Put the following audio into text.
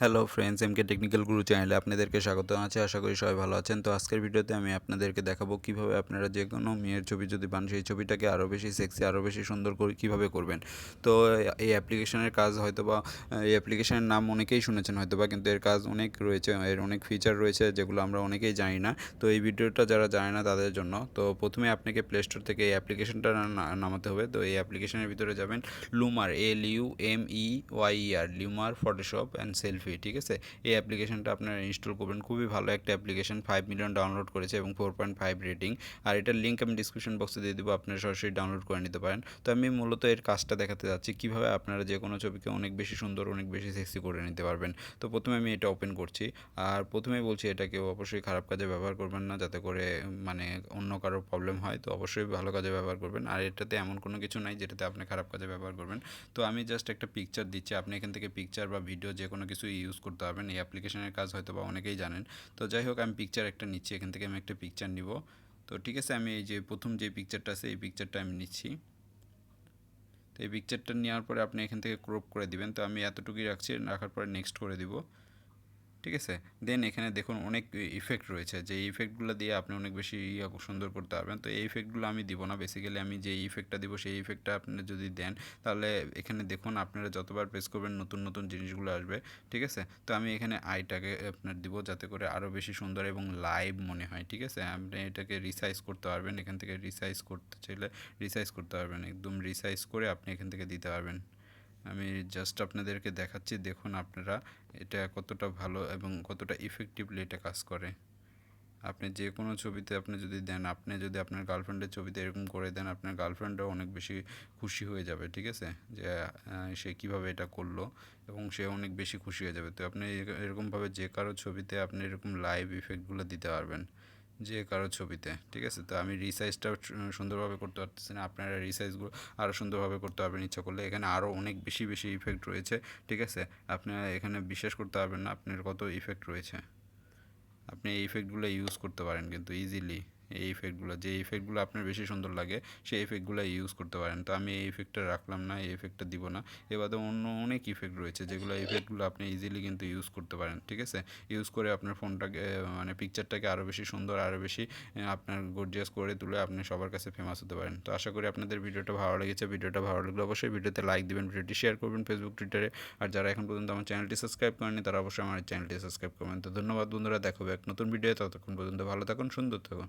Hello friends এমকে technical গুরু চ্যানেলে আপনাদেরকে স্বাগত আছে। আশা করি সবাই ভালো আছেন। তো আজকের ভিডিওতে আমি আপনাদেরকে দেখাবো কীভাবে আপনারা যে কোনো মেয়ের ছবি যদি পান সেই ছবিটাকে আরও বেশি সেক্সি আরও বেশি সুন্দর করে কীভাবে করবেন? তো এই অ্যাপ্লিকেশনের কাজ হয়তো বা এই অ্যাপ্লিকেশনের নাম অনেকেই শুনেছেন হয়তো বা কিন্তু এর কাজ অনেক রয়েছে, এর অনেক ফিচার রয়েছে যেগুলো আমরা অনেকেই জানি না। তো এই ভিডিওটা যারা জানে না তাদের জন্য, তো প্রথমে আপনাকে প্লে স্টোর থেকে এই অ্যাপ্লিকেশনটা নামাতে হবে। তো এই অ্যাপ্লিকেশনের ভিতরে যাবেন Lumyer L U M E Y R Lumyer Photoshop and selfie ঠিক আছে? এই অ্যাপ্লিকেশনটা আপনারা ইনস্টল করবেন। খুবই ভালো একটা অ্যাপ্লিকেশন ফাইভ মিলিয়ন ডাউনলোড করেছে এবং ফোর পয়েন্ট ফাইভ রেটিং আর এটার লিঙ্ক আমি ডিসক্রিপশন বক্সে দিয়ে দেবো, আপনারা সরাসরি ডাউনলোড করে নিতে পারেন। তো আমি মূলত এর কাজটা দেখাতে যাচ্ছি, কীভাবে আপনারা যে কোনো ছবিকে অনেক বেশি সুন্দর, অনেক বেশি সেক্সি করে নিতে পারবেন। তো প্রথমে আমি এটা ওপেন করছি। আর প্রথমেই বলছি এটা কেউ অবশ্যই খারাপ কাজে ব্যবহার করবেন না, যাতে করে মানে অন্য কারও প্রবলেম হয়। তো অবশ্যই ভালো কাজে ব্যবহার করবেন। আর এটাতে এমন কোনো কিছু নাই, যেটাতে আপনি খারাপ কাজে ব্যবহার করবেন। তো আমি জাস্ট একটা পিকচার দিচ্ছি। আপনি এখান থেকে পিকচার বা ভিডিও যে কোনো কিছু ইউজ করতে পারবেন। এই অ্যাপ্লিকেশনের কাজ হয়তো বা অনেকেই জানেন। তো যাই হোক, আমি পিকচার একটা নিচ্ছি। এখান থেকে আমি একটা পিকচার নিব। তো ঠিক আছে, আমি এই যে প্রথম যে পিকচারটা আছে, এই পিকচারটা আমি নিচ্ছি। তো এই পিকচারটা নেওয়ার পরে আপনি এখান থেকে ক্রপ করে দিবেন। তো আমি এতটুকুই রাখছি, রাখার পরে নেক্সট করে দিব। ঠিক আছে? দেন এখানে দেখুন অনেক ইফেক্ট রয়েছে। যে ইফেক্টগুলো দিয়ে আপনি অনেক বেশি সুন্দর করতে পারবেন। তো এই ইফেক্টগুলো আমি দিব না। বেসিক্যালি আমি যে ইফেক্টটা দিব, সেই ইফেক্টটা আপনি যদি দেন, তাহলে এখানে দেখুন আপনারা যতবার প্রেস করবেন, নতুন নতুন জিনিসগুলো আসবে। ঠিক আছে? তো আমি এখানে আইটাকে আপনার দিব, যাতে করে আরও বেশি সুন্দর এবং লাইভ মনে হয়। ঠিক আছে? আপনি এটাকে রিসাইজ করতে পারবেন। এখান থেকে রিসাইজ করতে চাইলে রিসাইজ করতে পারবেন। একদম রিসাইজ করে আপনি এখান থেকে দিতে পারবেন। আমি জাস্ট আপনাদেরকে দেখাচ্ছি, দেখুন আপনারা এটা কতটা ভালো এবং কতটা ইফেক্টিভলি এটা কাজ করে। আপনি যে কোনো ছবিতে আপনি যদি দেন, আপনি যদি আপনার গার্লফ্রেন্ডের ছবিতে এরকম করে দেন, আপনার গার্লফ্রেন্ডও অনেক বেশি খুশি হয়ে যাবে, ঠিক আছে? যে সে কীভাবে এটা করল এবং সে অনেক বেশি খুশি হয়ে যাবে। তো আপনি এরকমভাবে যে কারও ছবিতে আপনি এরকম লাইভ ইফেক্টগুলো দিতে পারবেন। যে কারও ছবিতে, ঠিক আছে? তো আমি রিসাইজটা সুন্দরভাবে করতে পারতেছি না। আপনারা রিসাইজগুলো আরও সুন্দরভাবে করতে পারবেন, ইচ্ছা করলে। এখানে আরও অনেক বেশি বেশি ইফেক্ট রয়েছে, ঠিক আছে? আপনারা এখানে বিশ্বাস করতে পারবেন না আপনার কত ইফেক্ট রয়েছে। আপনি এই ইফেক্টগুলো ইউজ করতে পারেন কিন্তু ইজিলি এই ইফেক্টগুলো যে ইফেক্টগুলো আপনার বেশি সুন্দর লাগে, সেই ইফেক্টগুলো ইউজ করতে পারেন। তো আমি এই ইফেক্টটা রাখলাম না, এই ইফেক্টটা দিব না। এবারে অন্য অনেক ইফেক্ট রয়েছে, যেগুলো ইফেক্টগুলো আপনি ইজিলি কিন্তু ইউজ করতে পারেন, ঠিক আছে? ইউজ করে আপনার ফোনটাকে মানে পিকচারটাকে আরও বেশি সুন্দর আরও বেশি আপনার গর্জিয়াস করে তুলে আপনি সবার কাছে ফেমাস হতে পারেন। তো আশা করি আপনাদের ভিডিওটা ভালো লেগেছে। ভিডিওটা ভালো লাগলে অবশ্যই ভিডিওতে লাইক দেবেন, ভিডিওটি শেয়ার করবেন ফেসবুক টুইটারে আর যারা এখন পর্যন্ত আমার চ্যানেলটি সাবস্ক্রাইব করেনি তারা অবশ্যই আমার চ্যানেলটি সাবস্ক্রাইব করবেন। তো ধন্যবাদ বন্ধুরা দেখাবে এক নতুন ভিডিও ততক্ষণ পর্যন্ত ভালো থাকুন, সুন্দর থাকুন।